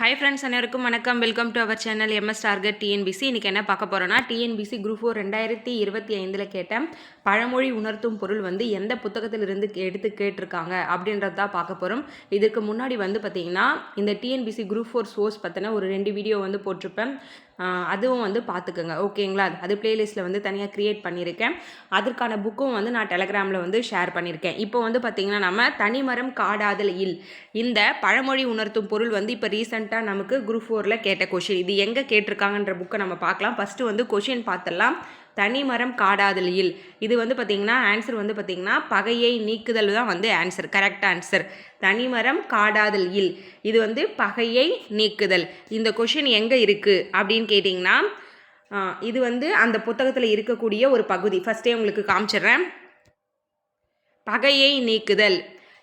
Hi friends அனைவருக்கும் வணக்கம். Welcome to our channel MS target TNPSC இன்றைக்கி என்ன பார்க்க போகிறோன்னா டிஎன்பிசி குரூப் ஃபோர் ரெண்டாயிரத்தி இருபத்தி ஐந்தில் கேட்ட பழமொழி உணர்த்தும் பொருள் வந்து எந்த புத்தகத்திலிருந்து கே- எடுத்து கேட்டிருக்காங்க அப்படின்றது தான் பார்க்க போகிறோம் இதுக்கு முன்னாடி வந்து பார்த்திங்கன்னா இந்த டிஎன்பிசி குரூப் ஃபோர் சோர்ஸ் பற்றின ஒரு ரெண்டு வீடியோ வந்து போட்டிருப்பேன். அதுவும் வந்து பார்த்துக்கோங்க. ஓகேங்களா? அது பிளேலிஸ்ட்டில் வந்து தனியாக க்ரியேட் பண்ணியிருக்கேன். அதற்கான புக்கும் வந்து நான் டெலகிராமில் வந்து ஷேர் பண்ணியிருக்கேன். இப்போ வந்து பார்த்திங்கன்னா நம்ம தனிமரம் காடாதல் இல். இந்த பழமொழி உணர்த்தும் பொருள் வந்து இப்போ ரீசெண்டாக நமக்கு குரூப் ஃபோரில் கேட்ட கொஷின் இது எங்கே கேட்டிருக்காங்கன்ற புக்கை நம்ம பார்க்கலாம். ஃபஸ்ட்டு வந்து கொஷின் பார்த்துடலாம். தனிமரம் காடாதல் இல் இது வந்து பார்த்திங்கன்னா ஆன்சர் வந்து பார்த்திங்கன்னா பகையை நீக்குதல் தான் வந்து ஆன்சர் கரெக்ட் ஆன்சர் தனிமரம் காடாதல் இல் இது வந்து பகையை நீக்குதல். இந்த கொஷின் எங்கே இருக்குது அப்படின்னு கேட்டிங்கன்னா இது வந்து அந்த புத்தகத்தில் இருக்கக்கூடிய ஒரு பகுதி. ஃபஸ்ட்டே உங்களுக்கு காமிச்சிடுறேன். பகையை நீக்குதல்.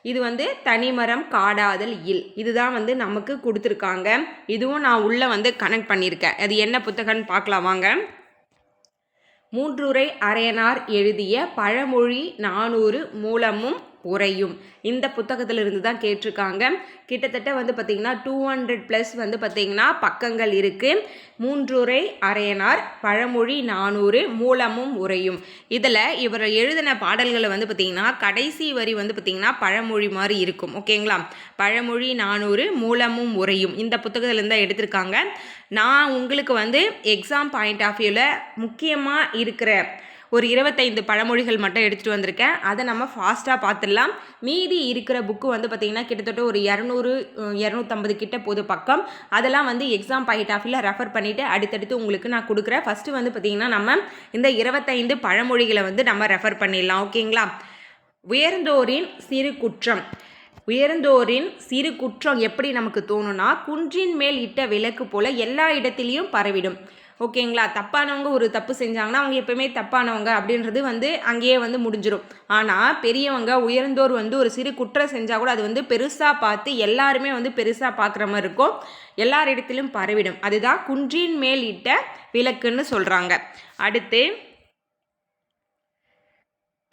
இது வந்து தனிமரம் காடாதல் இல் இதுதான் வந்து நமக்கு கொடுத்துருக்காங்க. இதுவும் நான் உள்ளே வந்து கனெக்ட் பண்ணியிருக்கேன். அது என்ன புத்தகம்னு பார்க்கலாம் வாங்க. மூன்றுரை அரையனார் எழுதிய பழமொழி நானூறு மூலமும் உரையும் இந்த புத்தகத்திலிருந்து தான் கேட்டிருக்காங்க. கிட்டத்தட்ட வந்து பார்த்திங்கன்னா டூ ஹண்ட்ரட் ப்ளஸ் வந்து பார்த்திங்கன்னா பக்கங்கள் இருக்குது மூன்றுரை அரையனார் பழமொழி நானூறு மூலமும் உரையும் இதில் இவர் எழுதின பாடல்களை வந்து பார்த்திங்கன்னா கடைசி வரி வந்து பார்த்திங்கன்னா பழமொழி மாதிரி இருக்கும். ஓகேங்களா? பழமொழி நானூறு மூலமும் உரையும் இந்த புத்தகத்திலேருந்து தான் எடுத்திருக்காங்க. நான் உங்களுக்கு வந்து எக்ஸாம் பாயிண்ட் ஆஃப் வியூவில் முக்கியமாக இருக்கிற ஒரு இருபத்தைந்து பழமொழிகள் மட்டும் எடுத்துகிட்டு வந்திருக்கேன். அதை நம்ம ஃபாஸ்ட்டாக பார்த்துடலாம். மீதி இருக்கிற புக்கு வந்து பார்த்திங்கன்னா கிட்டத்தட்ட ஒரு இரநூறு இரநூத்தம்பது கிட்ட பொது பக்கம். அதெல்லாம் வந்து எக்ஸாம் பாயிண்ட் ஆஃப் ரெஃபர் பண்ணிவிட்டு அடுத்தடுத்து உங்களுக்கு நான் கொடுக்குறேன். ஃபஸ்ட்டு வந்து பார்த்திங்கன்னா நம்ம இந்த இருபத்தைந்து பழமொழிகளை வந்து நம்ம ரெஃபர் பண்ணிடலாம். ஓகேங்களா உயர்ந்தோரின் சிறு குற்றம். உயர்ந்தோரின் சிறு குற்றம் எப்படி நமக்கு தோணும்னா குன்றின் மேல் இட்ட விளக்கு போல எல்லா இடத்துலையும் பரவிடும். ஓகேங்களா? தப்பானவங்க ஒரு தப்பு செஞ்சாங்கன்னா அவங்க எப்பவுமே தப்பானவங்க அப்படின்றது வந்து அங்கேயே வந்து முடிஞ்சிடும் ஆனால் பெரியவங்க உயர்ந்தோர் வந்து ஒரு சிறு குற்றம் செஞ்சால் கூட அது வந்து பெருசாக பார்த்து எல்லாருமே வந்து பெருசாக பார்க்குற மாதிரி இருக்கும். எல்லார் இடத்திலும் பரவிடும். அதுதான் குன்றின் மேல் இட்ட விளக்குன்னு சொல்கிறாங்க அடுத்து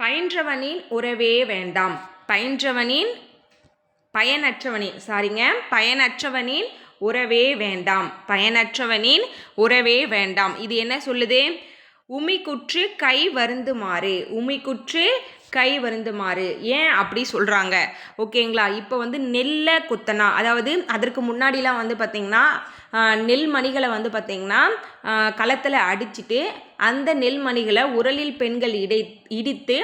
பயின்றவனின் உறவே வேண்டாம். பயின்றவனின் பயனற்றவனின் சாரிங்க பயனற்றவனின் உறவே வேண்டாம். பயனற்றவனின் உறவே வேண்டாம். இது என்ன சொல்லுது? உமிக்குற்று கை வருந்துமாறு. உமிக்குற்று கை வருந்துமாறு. ஏன் அப்படி சொல்கிறாங்க ஓகேங்களா? இப்போ வந்து நெல்லை குத்தனா அதாவது அதற்கு முன்னாடிலாம் வந்து பார்த்திங்கன்னா நெல் மணிகளை வந்து பார்த்திங்கன்னா களத்தில் அடிச்சிட்டு அந்த நெல்மணிகளை உரலில் பெண்கள் இடை இடித்து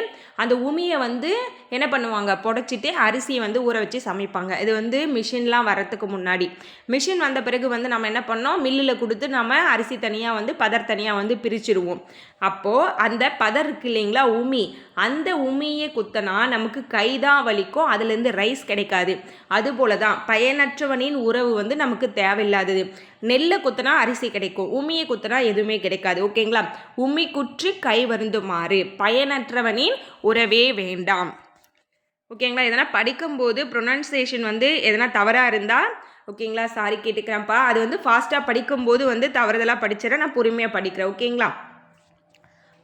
அந்த உமியை வந்து என்ன பண்ணுவாங்க? புடச்சிட்டு அரிசியை வந்து ஊற வச்சு சமைப்பாங்க. இது வந்து மிஷின்லாம் வரத்துக்கு முன்னாடி. மிஷின் வந்த பிறகு வந்து நம்ம என்ன பண்ணோம்? மில்லில் கொடுத்து நம்ம அரிசி தனியாக வந்து பதர் தனியாக வந்து பிரிச்சிருவோம் அப்போது அந்த பதர் இருக்கு இல்லைங்களா? உமி. அந்த உமியை குத்தனா நமக்கு கைதான் வலிக்கும் அதுலேருந்து ரைஸ் கிடைக்காது. அதுபோல தான் பயனற்றவனின் உறவு வந்து நமக்கு தேவையில்லாதது. நெல்லை குத்துனா அரிசி கிடைக்கும் உமியை குத்துனா எதுவுமே கிடைக்காது. ஓகேங்களா? உமி குற்றி கை வருந்துமாறு பயனற்றவனின் உறவே வேண்டாம். ஓகேங்களா? எதனா படிக்கும்போது ப்ரொனன்சியேஷன் வந்து எதனா தவறாக இருந்தால் ஓகேங்களா? சாரி கேட்டுக்கிறேன்ப்பா. அது வந்து ஃபாஸ்ட்டாக படிக்கும்போது வந்து தவறுதலாக படிச்சிடறேன். நான் பொறுமையாக படிக்கிறேன். ஓகேங்களா?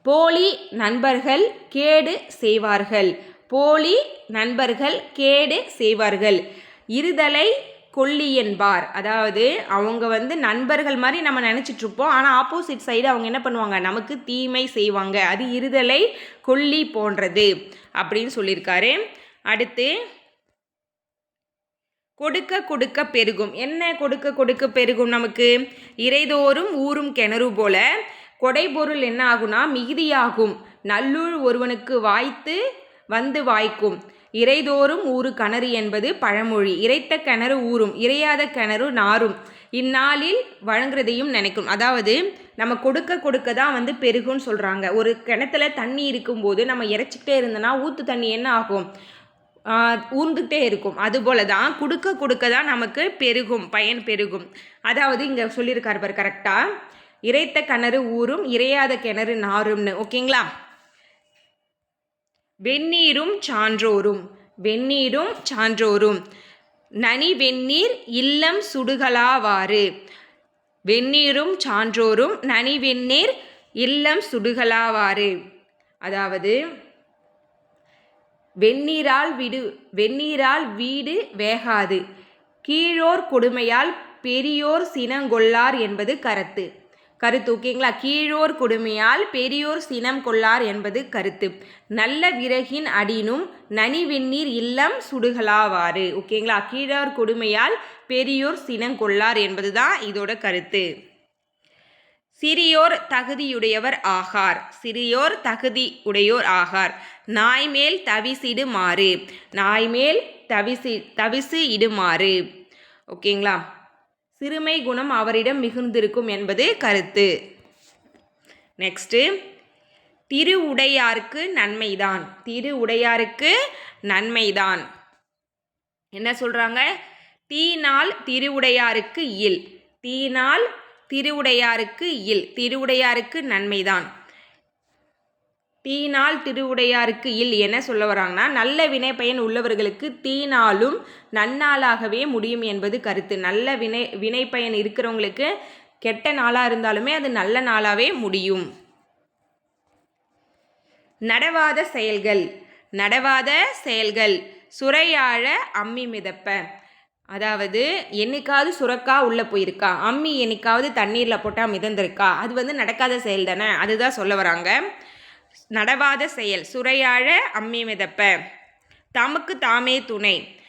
போலி நண்பர்கள் கேடு செய்வார்கள். போலி நண்பர்கள் கேடு செய்வார்கள். இருதலை கொல்லி என்பார் அதாவது அவங்க வந்து நண்பர்கள் மாதிரி நம்ம நினச்சிட்டு இருப்போம் ஆனால் ஆப்போசிட் சைடு அவங்க என்ன பண்ணுவாங்க? நமக்கு தீமை செய்வாங்க. அது இருதலை கொல்லி போன்றது அப்படின்னு சொல்லியிருக்காரு. அடுத்து கொடுக்க கொடுக்க பெருகும். என்ன கொடுக்க கொடுக்க பெருகும் நமக்கு? இறைதோறும் ஊறும் கிணறு போல. கொடைபொருள் என்ன ஆகும்னா மிகுதியாகும். நல்லூர் ஒருவனுக்கு வாய்த்து வந்து வாய்க்கும். இறைதோறும் ஊறு கிணறு என்பது பழமொழி. இறைத்த கிணறு ஊறும் இறையாத கிணறு நாரும் இந்நாளில் வழங்குறதையும் நினைக்கும். அதாவது நம்ம கொடுக்க கொடுக்க தான் வந்து பெருகும்னு சொல்கிறாங்க ஒரு கிணத்துல தண்ணி இருக்கும்போது நம்ம இறைச்சிக்கிட்டே இருந்தோன்னா ஊற்று தண்ணி என்ன ஆகும்? ஊர்ந்துகிட்டே இருக்கும். அதுபோல தான் கொடுக்க கொடுக்க தான் நமக்கு பெருகும் பயன் பெருகும். அதாவது இங்கே சொல்லியிருக்காரு பார் கரெக்டாக இறைத்த கிணறு ஊறும் இறையாத கிணறு நாரும்னு ஓகேங்களா? வெந்நீரும் சான்றோரும். வெந்நீரும் சான்றோரும். நனி வெந்நீர் இல்லம் சுடுகளாவாறு. வெந்நீரும் சான்றோரும் நனி வெந்நீர் இல்லம் சுடுகளாவாறு. அதாவது வெந்நீரால் விடு வெந்நீரால் வீடு வேகாது. கீழோர் கொடுமையால் பெரியோர் சினங்கொள்ளார் என்பது கருத்து. கருத்து ஓகேங்களா கீழோர் கொடுமையால் பெரியோர் சினம் கொள்ளார் என்பது கருத்து. நல்ல விறகின் அடினும் நனி வெந்நீர் இல்லம் சுடுகளாவாறு. ஓகேங்களா? கீழோர் கொடுமையால் பெரியோர் சினம் கொள்ளார் என்பதுதான் இதோட கருத்து. சிறியோர் தகுதியுடையவர் ஆகார். சிறியோர் தகுதி உடையோர் ஆகார். நாய்மேல் தவிசிடுமாறு நாய்மேல் தவிசி தவிசு இடுமாறு. ஓகேங்களா? சிறுமை குணம் அவரிடம் மிகுந்திருக்கும் என்பது கருத்து. நெக்ஸ்ட்டு திரு உடையாருக்கு நன்மைதான். திருவுடையாருக்கு நன்மைதான். என்ன சொல்கிறாங்க தீனால் திருவுடையாருக்கு இல். தீனால் திருவுடையாருக்கு இல். திருவுடையாருக்கு நன்மைதான். தீனால் திருவுடையாருக்கு இல் என்ன சொல்ல வராங்கன்னா நல்ல வினைப்பயன் உள்ளவர்களுக்கு தீனாலும் நன்னாளாகவே முடியும் என்பது கருத்து. நல்ல வினை வினைப்பயன் இருக்கிறவங்களுக்கு கெட்ட நாளாக இருந்தாலுமே அது நல்ல நாளாகவே முடியும். நடவாத செயல்கள் நடவாத செயல்கள் சுரையாழ அம்மி மிதப்ப. அதாவது என்னைக்காவது சுரக்கா உள்ளே போயிருக்கா? அம்மி என்னைக்காவது தண்ணீரில் போட்டால் மிதந்திருக்கா? அது வந்து நடக்காத செயல் தானே அதுதான் சொல்ல வராங்க. நடவாத செயல் சுரையாழ அம்மி மிதப்ப. தமக்கு தாமே துணை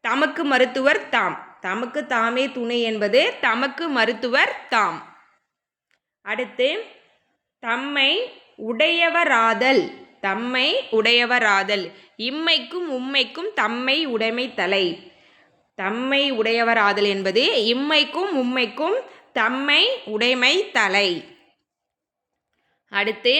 தமக்கு மருத்துவர் தாம். தமக்கு தாமே துணை என்பது தமக்கு மருத்துவர் தாம். அடுத்து தம்மை உடையவராதல் தம்மை உடையவராதல். இம்மைக்கும் உம்மைக்கும் தம்மை உடைமை தலை. தம்மை உடையவராதல் என்பது இம்மைக்கும் உம்மைக்கும் தம்மை உடைமை தலை. அடுத்து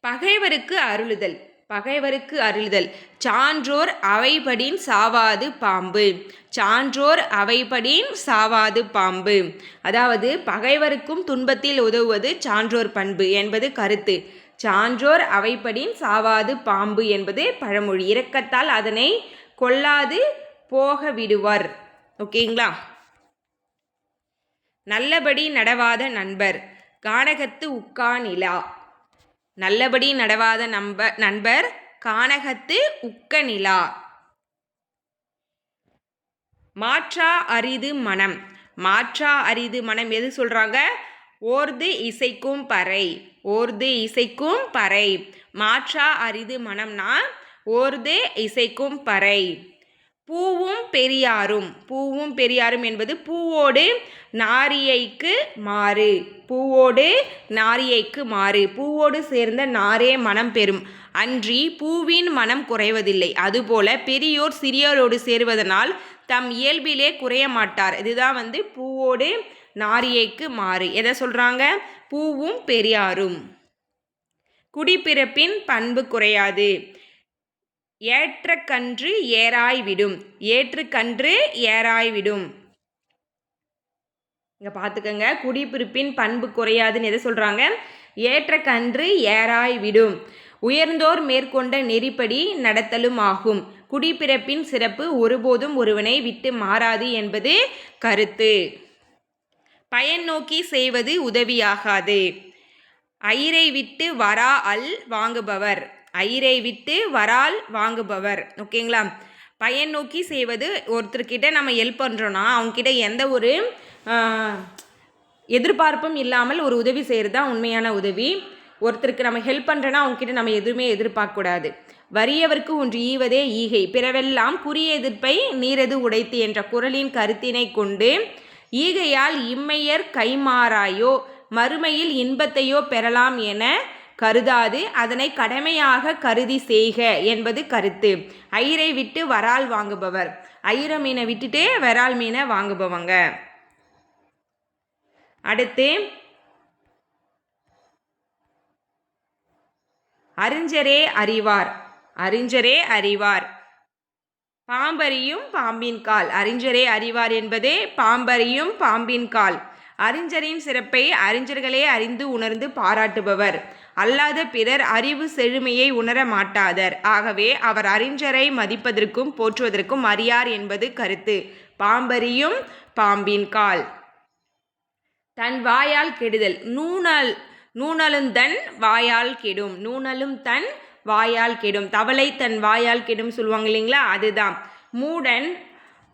பகைவருக்கு அருளுதல் பகைவருக்கு அருளுதல். சான்றோர் அவைபடின் சாவாது பாம்பு. சான்றோர் அவைபடின் சாவாது பாம்பு. அதாவது பகைவருக்கும் துன்பத்தில் உதவுவது சான்றோர் பண்பு என்பது கருத்து. சான்றோர் அவைப்படின் சாவாது பாம்பு என்பது பழமொழி. இரக்கத்தால் அதனை கொல்லாது போக விடுவர் ஓகேங்களா? நல்லபடி நடவாத நண்பர். கானகத்து உக்கா நிலா நல்லபடி நடவாத நம்ப நண்பர் கானகத்து உக்க நிலா மாற்றா அரிது மனம். மாற்றா அரிது மனம் எது சொல்கிறாங்க ஓர்து இசைக்கும் பறை. ஓர்து இசைக்கும் பறை. மாற்றா அரிது மனம்னா ஓர்து இசைக்கும் பறை. பூவும் பெரியாரும் பூவும் பெரியாரும் என்பது பூவோடு நாரியைக்கு மாறு. பூவோடு நாரியைக்கு மாறு. பூவோடு சேர்ந்த நாரே மனம் பெறும். அன்றி பூவின் மனம் குறைவதில்லை. அதுபோல பெரியோர் சிறியோரோடு சேருவதனால் தம் இயல்பிலே குறைய மாட்டார். இதுதான் வந்து பூவோடு நாரியைக்கு மாறு. எதை சொல்கிறாங்க பூவும் பெரியாரும். குடிப்பிறப்பின் பண்பு குறையாது. ஏற்ற கன்று ஏறாய்விடும். ஏற்று கன்று ஏறாய்விடும். இங்கே பார்த்துக்கோங்க குடிப்பிறப்பின் பண்பு குறையாதுன்னு எதை சொல்கிறாங்க ஏற்ற கன்று ஏறாய்விடும். உயர்ந்தோர் மேற்கொண்ட நெறிப்படி நடத்தலும் ஆகும் குடிப்பிறப்பின் சிறப்பு ஒருபோதும் ஒருவனை விட்டு மாறாது என்பது கருத்து. பயன் நோக்கி செய்வது உதவியாகாது. ஐரை விட்டு வரா அல் வாங்குபவர். ஐரை விட்டு வரால் வாங்குபவர். ஓகேங்களா? பயன் நோக்கி செய்வது ஒருத்தர்கிட்ட நம்ம ஹெல்ப் பண்ணுறோன்னா அவங்கக்கிட்ட எந்த ஒரு எதிர்பார்ப்பும் இல்லாமல் ஒரு உதவி செய்கிறது தான் உண்மையான உதவி. ஒருத்தருக்கு நம்ம ஹெல்ப் பண்ணுறோன்னா அவங்கக்கிட்ட நம்ம எதுவுமே எதிர்பார்க்கக்கூடாது. வறியவர்க்கு ஒன்று ஈவதே ஈகை. பிறவெல்லாம் குறிய எதிர்ப்பை நீரது உடைத்து என்ற குரலின் கருத்தினை கொண்டு ஈகையால் இம்மையர் கைமாறாயோ மறுமையில் இன்பத்தையோ பெறலாம் என கருதாது அதனை கடமையாக கருதி செய்க என்பது கருத்து. ஐரை விட்டு வரால் வாங்குபவர். ஐர மீனை விட்டுட்டே வரால் மீனை வாங்குபவங்க. அடுத்து அறிஞரே அறிவார். அறிஞரே அறிவார். பாம்பரியும் பாம்பின் கால். அறிஞரே அறிவார் என்பதே பாம்பரியும் பாம்பின் கால். அறிஞரின் சிறப்பை அறிஞர்களே அறிந்து உணர்ந்து பாராட்டுபவர். அல்லாத பிறர் அறிவு செழுமையை உணர மாட்டாதர். ஆகவே அவர் அறிஞரை மதிப்பதற்கும் போற்றுவதற்கும் அறியார் என்பது கருத்து. பாம்பரியும் பாம்பின் கால். தன் வாயால் கெடுதல். நூனல் நூனலும் தன் வாயால் கெடும். நூனலும் தன் வாயால் கெடும். தவளை தன் வாயால் கெடும் சொல்லுவாங்க இல்லைங்களா? அதுதான். மூடன்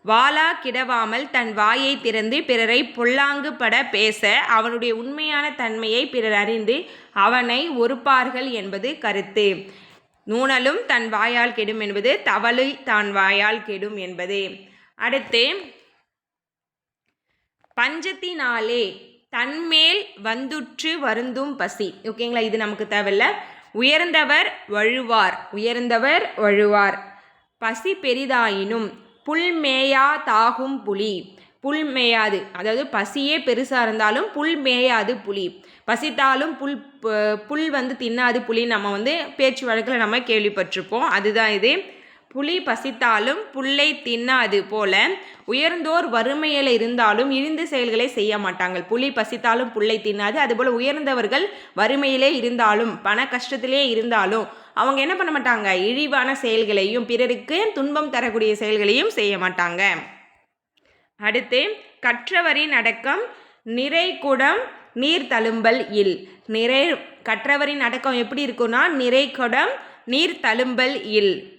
வாலா கிடவாமல் தன் வாயை திறந்து பிறரை பொல்லாங்கு பட பேச அவனுடைய உண்மையான தன்மையை பிறர் அறிந்து அவனை ஒருப்பார்கள் என்பது கருத்து. நூணலும் தன் வாயால் கெடும் என்பது தவளை தான் வாயால் கெடும் என்பது. அடுத்து பஞ்சத்தினாலே தன்மேல் வந்துற்று வருந்தும் பசி. ஓகேங்களா இது நமக்கு தேவையில்ல. உயர்ந்தவர் வழுவார். உயர்ந்தவர் வழுவார். பசி பெரிதாயினும் புல்மேயா தாகும் புலி. புல் மேயாது அதாவது பசியே பெருசாக இருந்தாலும் புல் மேயாது புலி. பசித்தாலும் புல் புல் வந்து தின்னாது புலி நம்ம வந்து பேச்சு வழக்கில் நம்ம கேள்விப்பட்டிருப்போம். அதுதான் இது. புலி பசித்தாலும் புல்லை தின்னாது போல உயர்ந்தோர் வறுமையில் இருந்தாலும் இழிந்து செயல்களை செய்ய மாட்டாங்க புலி பசித்தாலும் புல்லை தின்னாது அதுபோல் உயர்ந்தவர்கள் வறுமையிலே இருந்தாலும் பண கஷ்டத்திலே இருந்தாலும் அவங்க என்ன பண்ண மாட்டாங்க? இழிவான செயல்களையும் பிறருக்கு துன்பம் தரக்கூடிய செயல்களையும் செய்ய மாட்டாங்க. அடுத்து கற்றவரின் அடக்கம் நிறைகுடம் நீர் தழும்பல் இல். நிறை கற்றவரின் அடக்கம் எப்படி இருக்கும்னா நிறைகுடம் நீர் தழும்பல் இல்.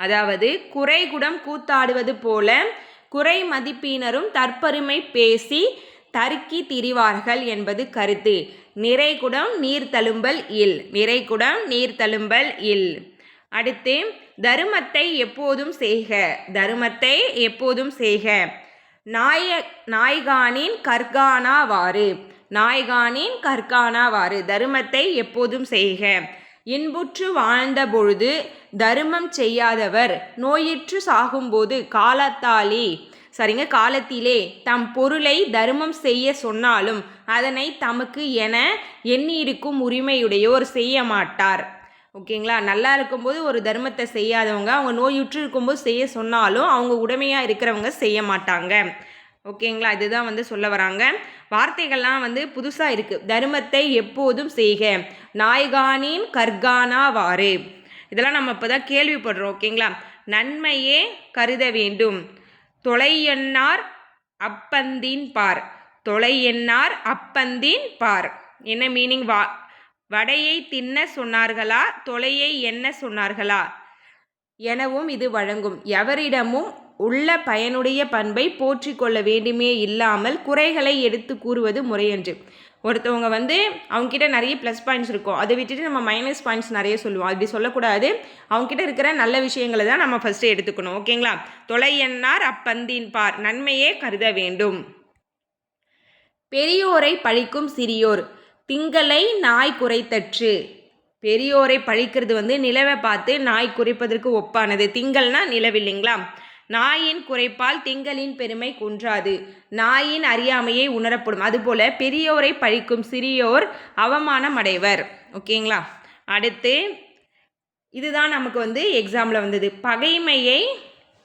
அதாவது குறைகுடம் கூத்தாடுவது போல குறை மதிப்பினரும் தற்பெருமை பேசி தருக்கி திரிவார்கள் என்பது கருத்து. நிறைகுடம் நீர் தழும்பல் இல். நிறைகுடம் நீர் தழும்பல் இல். அடுத்து தருமத்தை எப்போதும் செய்க. தருமத்தை எப்போதும் செய்க. நாய நாய்கானின் கற்கானாவாறு. நாய்கானின் கற்கானாவாறு. தருமத்தை எப்போதும் செய்க. இன்புற்று வாழ்ந்த பொழுது தருமம் செய்யாதவர் நோயுற்று சாகும்போது காலத்தாலே சரிங்க காலத்திலே தம் பொருளை தருமம் செய்ய சொன்னாலும் அதனை தமக்கு என எண்ணியிருக்கும் உரிமையுடையோர் செய்ய மாட்டார் ஓகேங்களா? நல்லா இருக்கும்போது ஒரு தர்மத்தை செய்யாதவங்க அவங்க நோயுற்று இருக்கும்போது செய்ய சொன்னாலும் அவங்க உடமையாக இருக்கிறவங்க செய்ய மாட்டாங்க ஓகேங்களா? இதுதான் வந்து சொல்ல வராங்க. வார்த்தைகள்லாம் வந்து புதுசாக இருக்குது தர்மத்தை எப்போதும் செய்க. நாய்கானின் கர்கானாவாறு இதெல்லாம் நம்ம இப்போ தான் கேள்விப்படுறோம் ஓகேங்களா? நன்மையே கருத வேண்டும். தொலையன்னார் அப்பந்தின் பார். தொலையன்னார் அப்பந்தின் பார். என்ன மீனிங் வா வடையை தின்ன சொன்னார்களா? தொலையை என்ன சொன்னார்களா? எனவும் இது வழங்கும். எவரிடமும் உள்ள பயனுடைய பண்பை போற்றி கொள்ள வேண்டுமே இல்லாமல் குறைகளை எடுத்து கூறுவது முறையன்று. ஒருத்தவங்க வந்து அவங்கக்கிட்ட நிறைய ப்ளஸ் பாயிண்ட்ஸ் இருக்கும். அதை விட்டுட்டு நம்ம மைனஸ் பாயிண்ட்ஸ் நிறைய சொல்லுவோம். அப்படி சொல்லக்கூடாது. அவங்கக்கிட்ட இருக்கிற நல்ல விஷயங்களை தான் நம்ம ஃபஸ்ட்டு எடுத்துக்கணும். ஓகேங்களா தொலை எண்ணார் அப்பந்தின் பார். நன்மையே கருத வேண்டும். பெரியோரை பழிக்கும் சிறியோர். திங்களை நாய் குறைத்தற்று. பெரியோரை பழிக்கிறது வந்து நிலவை பார்த்து நாய் குறைப்பதற்கு ஒப்பானது. திங்கள்னா நிலவு இல்லைங்களா? நாயின் குறைப்பால் திங்களின் பெருமை குன்றாது. நாயின் அறியாமையை உணரப்படும். அதுபோல பெரியோரை பழிக்கும் சிறியோர் அவமானம் அடைவர். ஓகேங்களா? அடுத்து இதுதான் நமக்கு வந்து எக்ஸாமில் வந்தது. பகைமையை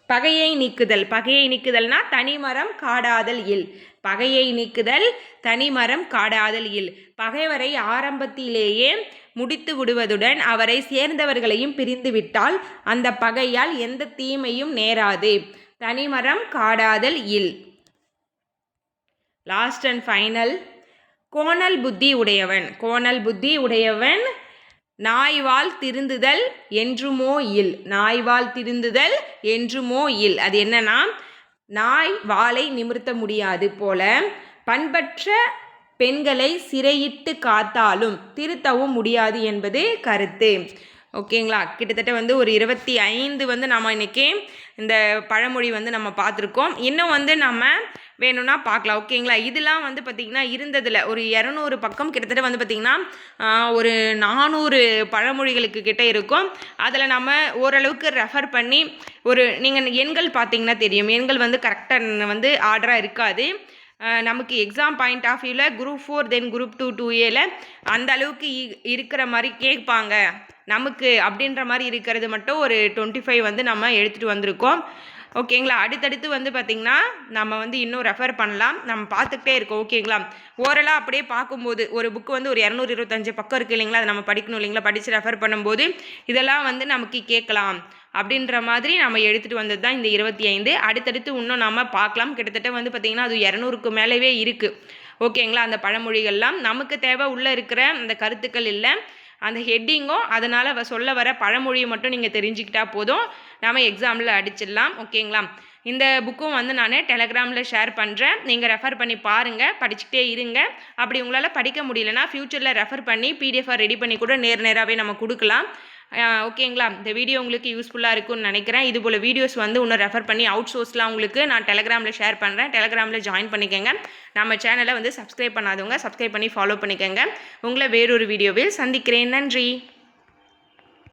பகையை நீக்குதல். பகையை நீக்குதல்னா தனிமரம் காடாதல் இல். பகையை நீக்குதல் தனிமரம் காடாதல் இல். பகைவரை ஆரம்பத்திலேயே முடித்து விடுவதுடன் அவரை சேர்ந்தவர்களையும் பிரிந்துவிட்டால் அந்த பகையால் எந்த தீமையும் நேராது. தனிமரம் காடாதல் இல். லாஸ்ட் அண்ட் ஃபைனல் கோணல் புத்தி உடையவன். கோணல் புத்தி உடையவன் நாய்வால் திருந்துதல் என்றுமோ இல். நாய்வால் திருந்துதல் என்றுமோ இல். அது என்னன்னா நாய் வாளை நிமிர்த்த முடியாது போல. பண்பற்ற பெண்களை சிறையிட்டு காத்தாலும் திருத்தவும் முடியாது என்பது கருத்து. ஓகேங்களா? கிட்டத்தட்ட வந்து ஒரு இருபத்தி ஐந்து வந்து நம்ம இன்றைக்கி இந்த பழமொழி வந்து நம்ம பார்த்துருக்கோம். இன்னும் வந்து நம்ம வேணும்னா பார்க்கலாம். ஓகேங்களா? இதெல்லாம் வந்து பார்த்திங்கன்னா இருந்ததில் ஒரு இரநூறு பக்கம் கிட்டத்தட்ட வந்து பார்த்திங்கன்னா ஒரு நானூறு பழமொழிகளுக்கு கிட்ட இருக்கும். அதில் நம்ம ஓரளவுக்கு ரெஃபர் பண்ணி ஒரு நீங்கள் எண்கள் பார்த்தீங்கன்னா தெரியும். எண்கள் வந்து கரெக்டாக வந்து ஆர்டராக இருக்காது. நமக்கு எக்ஸாம் பாயிண்ட் ஆஃப் வியூவில் group four then group two two ஏல அந்த அளவுக்கு இ- இருக்கிற மாதிரி கேட்பாங்க. நமக்கு அப்படின்ற மாதிரி இருக்கிறது மட்டும் ஒரு டுவெண்ட்டி ஃபைவ் வந்து நம்ம எடுத்துகிட்டு வந்திருக்கோம். ஓகேங்களா அடுத்தடுத்து வந்து பார்த்திங்கன்னா நம்ம வந்து இன்னும் ரெஃபர் பண்ணலாம். நம்ம பார்த்துக்கிட்டே இருக்கோம். ஓகேங்களா ஓரலாக அப்படியே பார்க்கும்போது ஒரு புக்கு வந்து ஒரு இரநூறு இருபத்தஞ்சு பக்கம் இருக்குது இல்லைங்களா? அதை நம்ம படிக்கணும் இல்லைங்களா? படித்து ரெஃபர் பண்ணும்போது இதெல்லாம் வந்து நமக்கு கேட்கலாம். அப்படின்ற மாதிரி நம்ம எடுத்துகிட்டு வந்தது தான் இந்த இருபத்தி ஐந்து அடுத்தடுத்து இன்னும் நம்ம பார்க்கலாம். கிட்டத்தட்ட வந்து பார்த்திங்கன்னா அது இரநூறுக்கு மேலேவே இருக்குது ஓகேங்களா? அந்த பழமொழிகள்லாம் நமக்கு தேவை. உள்ளே இருக்கிற அந்த கருத்துக்கள் இல்லை. அந்த ஹெட்டிங்கும் அதனால் சொல்ல வர பழமொழியை மட்டும் நீங்கள் தெரிஞ்சுக்கிட்டா போதும். நம்ம எக்ஸாமில் அடிச்சிடலாம். ஓகேங்களா? இந்த புக்கும் வந்து நான் டெலகிராமில் ஷேர் பண்ணுறேன் நீங்கள் ரெஃபர் பண்ணி பாருங்கள் படிச்சுக்கிட்டே இருங்க. அப்படி உங்களால் படிக்க முடியலன்னா ஃப்யூச்சரில் ரெஃபர் பண்ணி பிடிஎஃபாக ரெடி பண்ணி கூட நேர் நேராகவே நம்ம கொடுக்கலாம். ஓகேங்களா. இந்த வீடியோ உங்களுக்கு யூஸ்ஃபுல்லாக இருக்கும்னு நினைக்கிறேன். இது போல் வீடியோஸ் வந்து இன்னும் ரெஃபர் பண்ணி அவுட் சோர்ஸ்லாம் உங்களுக்கு நான் டெலகிராமில் ஷேர் பண்ணுறேன் டெலகிராமில் ஜாயின் பண்ணிக்கோங்க. நம்ம சேனலை வந்து சப்ஸ்கிரைப் பண்ணாதவங்க சப்ஸ்கிரைப் பண்ணி ஃபாலோ பண்ணிக்கோங்க. உங்களை வேறொரு வீடியோவில் சந்திக்கிறேன். நன்றி.